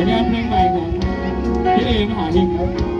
ผลงานเพลงใหม่ของพี่เอมหานิงครับ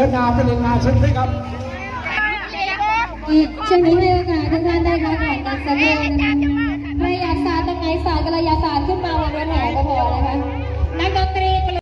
ดินงานไปเรียนงานซึกนะครับอีกช่วงนี้ให้โอกาสทุกท่านได้พักผ่อนกันสักเรื่องนะคะใครอยากสาดตรงไหนสาดกันเลยอย่าสาดขึ้นมาบนรถแห่ก็พอนะคะนักดนตรี